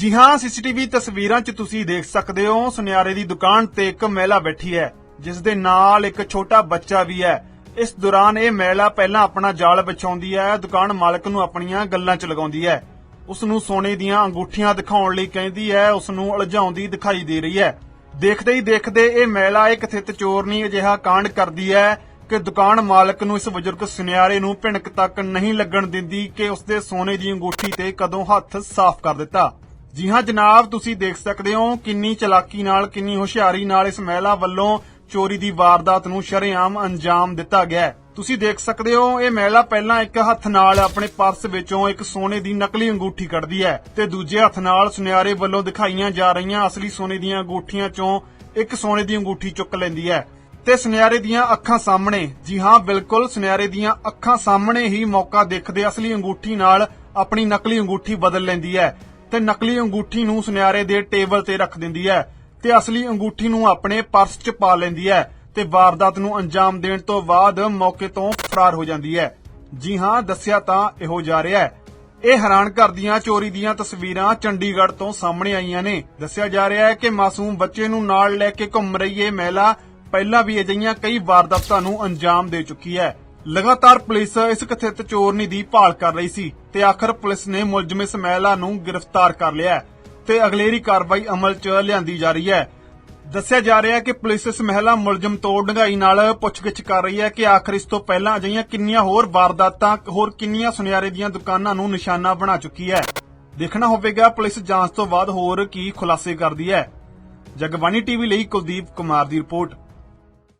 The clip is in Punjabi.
ਜੀ ਹਾਂ, ਸੀਸੀਟੀਵੀ ਤਸਵੀਰਾਂ 'ਚ ਤੁਸੀਂ ਦੇਖ ਸਕਦੇ ਹੋ, ਸੁਨਿਆਰੇ ਦੀ ਦੁਕਾਨ ਤੇ ਇੱਕ ਮਹਿਲਾ ਬੈਠੀ ਹੈ, ਜਿਸ ਦੇ ਨਾਲ ਇੱਕ ਛੋਟਾ ਬੱਚਾ ਵੀ ਹੈ। ਇਸ ਦੌਰਾਨ ਇਹ ਮਹਿਲਾ ਪਹਿਲਾਂ ਆਪਣਾ ਜਾਲ ਵਿਛਾਉਂਦੀ ਹੈ, ਦੁਕਾਨ ਮਾਲਕ ਨੂੰ ਆਪਣੀਆਂ ਗੱਲਾਂ 'ਚ ਲਗਾਉਂਦੀ ਹੈ। ਉਸ ਨੂੰ ਸੋਨੇ ਦੀਆਂ ਅੰਗੂਠੀਆਂ ਦਿਖਾਉਣ ਲਈ ਕਹਿੰਦੀ ਹੈ, ਉਸ ਨੂੰ ਉਲਝਾਉਂਦੀ ਦਿਖਾਈ ਦੇ ਰਹੀ ਹੈ। ਦੇਖਦੇ ਹੀ ਦੇਖਦੇ ਇਹ ਮਹਿਲਾ ਇੱਕ ਥਿੱਤ ਚੋਰਨੀ ਅਜਿਹਾ ਕਾਂਡ ਕਰਦੀ ਹੈ ਕਿ ਦੁਕਾਨ ਮਾਲਕ ਨੂੰ ਇਸ ਬਜ਼ੁਰਗ ਸੁਨਿਆਰੇ ਨੂੰ ਭਿਣਕ ਤੱਕ ਨਹੀਂ ਲੱਗਣ ਦਿੰਦੀ ਕਿ ਉਸਦੇ ਸੋਨੇ ਦੀ ਅੰਗੂਠੀ ਤੇ ਕਦੋਂ ਹੱਥ ਸਾਫ਼ ਕਰ ਦਿੱਤਾ। ਜੀ ਹਾਂ ਜਨਾਬ, ਤੁਸੀਂ ਦੇਖ ਸਕਦੇ ਹੋ ਕਿੰਨੀ ਚਲਾਕੀ ਨਾਲ, ਕਿੰਨੀ ਹੁਸ਼ਿਆਰੀ ਨਾਲ ਇਸ ਮਹਿਲਾ ਵੱਲੋਂ ਚੋਰੀ ਦੀ ਵਾਰਦਾਤ ਨੂੰ ਸ਼ਰੇਆਮ ਅੰਜਾਮ ਦਿੱਤਾ ਗਿਆ ਹੈ। ਤੁਸੀਂ ਦੇਖ ਸਕਦੇ ਹੋ ਇਹ ਮਹਿਲਾ ਪਹਿਲਾਂ ਇੱਕ ਹੱਥ ਨਾਲ ਆਪਣੇ ਪਰਸ ਵਿੱਚੋਂ ਇੱਕ ਸੋਨੇ ਦੀ ਨਕਲੀ ਅੰਗੂਠੀ ਕੱਢਦੀ ਹੈ ਤੇ ਦੂਜੇ ਹੱਥ ਨਾਲ ਸੁਨਿਆਰੇ ਵੱਲੋਂ ਦਿਖਾਈਆਂ ਜਾ ਰਹੀਆਂ ਅਸਲੀ ਸੋਨੇ ਦੀਆਂ ਅੰਗੂਠੀਆਂ ਚੋਂ ਇੱਕ ਸੋਨੇ ਦੀ ਅੰਗੂਠੀ ਚੁੱਕ ਲੈਂਦੀ ਹੈ। ਤੇ ਸੁਨਿਆਰੇ ਦੀਆਂ ਅੱਖਾਂ ਸਾਹਮਣੇ, ਜੀ ਹਾਂ, ਬਿਲਕੁਲ ਸੁਨਿਆਰੇ ਦੀਆਂ ਅੱਖਾਂ ਸਾਹਮਣੇ ਹੀ ਮੌਕਾ ਦੇਖਦੇ ਅਸਲੀ ਅੰਗੂਠੀ ਨਾਲ ਆਪਣੀ ਨਕਲੀ ਅੰਗੂਠੀ ਬਦਲ ਲੈਂਦੀ ਹੈ। ਤੇ ਨਕਲੀ ਅੰਗੂਠੀ ਨੂੰ ਸੁਨਿਆਰੇ ਦੇ ਟੇਬਲ ਤੇ ਰੱਖ ਦਿੰਦੀ ਹੈ ਤੇ ਅਸਲੀ ਅੰਗੂਠੀ ਨੂੰ ਆਪਣੇ ਪਰਸ 'ਚ ਪਾ ਲੈਂਦੀ ਹੈ ਤੇ ਵਾਰਦਾਤ ਨੂੰ ਅੰਜਾਮ ਦੇਣ ਤੋਂ ਬਾਅਦ ਮੌਕੇ ਤੋਂ ਫਰਾਰ ਹੋ ਜਾਂਦੀ ਹੈ। ਜੀ ਹਾਂ, ਦੱਸਿਆ ਤਾਂ ਇਹੋ ਜਾ ਰਿਹਾ ਹੈ। ਇਹ ਹੈਰਾਨ ਕਰਦੀਆਂ ਚੋਰੀ ਦੀਆਂ ਤਸਵੀਰਾਂ ਚੰਡੀਗੜ੍ਹ ਤੋਂ ਸਾਹਮਣੇ ਆਈਆਂ ਨੇ। ਦੱਸਿਆ ਜਾ ਰਿਹਾ ਹੈ ਕਿ ਮਾਸੂਮ ਬੱਚੇ ਨੂੰ ਨਾਲ ਲੈ ਕੇ ਘੁੰਮ ਰਹੀ ਇਹ ਮਹਿਲਾ ਪਹਿਲਾਂ ਵੀ ਅਜਿਹੀਆਂ ਕਈ ਵਾਰਦਾਤਾਂ ਨੂੰ ਅੰਜਾਮ ਦੇ ਚੁੱਕੀ ਹੈ। ਲਗਾਤਾਰ ਪੁਲਿਸ ਇਸ ਕਥਿਤ ਚੋਰਨੀ ਦੀ ਭਾਲ ਕਰ ਰਹੀ ਸੀ ਤੇ ਆਖਰ ਪੁਲਿਸ ਨੇ ਮੁਲਜ਼ਮ ਇਸ ਮਹਿਲਾ ਨੂੰ ਗ੍ਰਿਫਤਾਰ ਕਰ ਲਿਆ ਤੇ ਅਗਲੇਰੀ ਕਾਰਵਾਈ ਅਮਲ 'ਚ ਲਿਆਂਦੀ ਜਾ ਰਹੀ ਹੈ। ਦੱਸਿਆ ਜਾ ਰਿਹਾ ਹੈ ਕਿ ਪੁਲਿਸ ਇਸ ਮਹਿਲਾ ਮੁਲਜ਼ਮ ਤੋਂ ਡੰਗਾਈ ਨਾਲ ਪੁੱਛਗਿੱਛ ਕਰ ਰਹੀ ਹੈ ਕਿ ਆਖਰ ਇਸ ਤੋਂ ਪਹਿਲਾਂ ਅਜਿਹੀਆਂ ਕਿੰਨੀਆਂ ਹੋਰ ਵਾਰਦਾਤਾਂ, ਹੋਰ ਕਿੰਨੀਆਂ ਸੁਨਿਆਰੇ ਦੀਆਂ ਦੁਕਾਨਾਂ ਨੂੰ ਨਿਸ਼ਾਨਾ ਬਣਾ ਚੁੱਕੀ ਹੈ। ਦੇਖਣਾ ਹੋਵੇਗਾ ਪੁਲਿਸ ਜਾਂਚ ਤੋਂ ਬਾਅਦ ਹੋਰ ਕੀ ਖੁਲਾਸੇ ਕਰਦੀ ਹੈ। ਜਗਬਾਣੀ ਟੀਵੀ ਲਈ ਕੁਲਦੀਪ ਕੁਮਾਰ ਦੀ ਰਿਪੋਰਟ।